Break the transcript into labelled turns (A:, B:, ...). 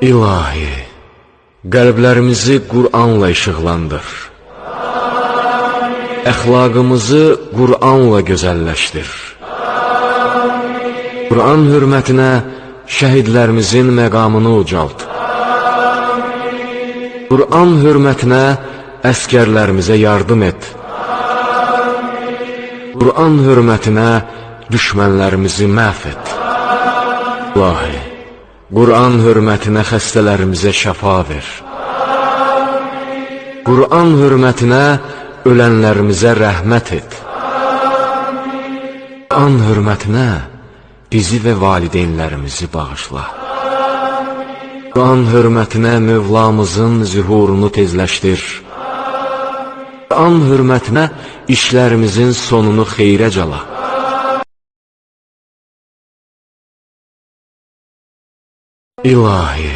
A: İlahi, qəlblərimizi Qur'anla işıqlandır. Əxlaqımızı Qur'anla gözəlləşdir. Qur'an hörmətinə şəhidlərimizin məqamını ucalt. Qur'an hörmətinə əskərlərimizə yardım et. Qur'an hörmətinə düşmənlərimizi məhv et. İlahi, Qur'an hörmətinə xəstələrimizə şəfa ver. Qur'an hörmətinə ölənlərimizə rəhmət et. Qur'an hörmətinə bizi və valideynlərimizi bağışla. Qur'an hörmətinə Mövlamızın zühurunu tezləşdir. Qur'an hörmətinə işlərimizin sonunu xeyrə cala. İlahi,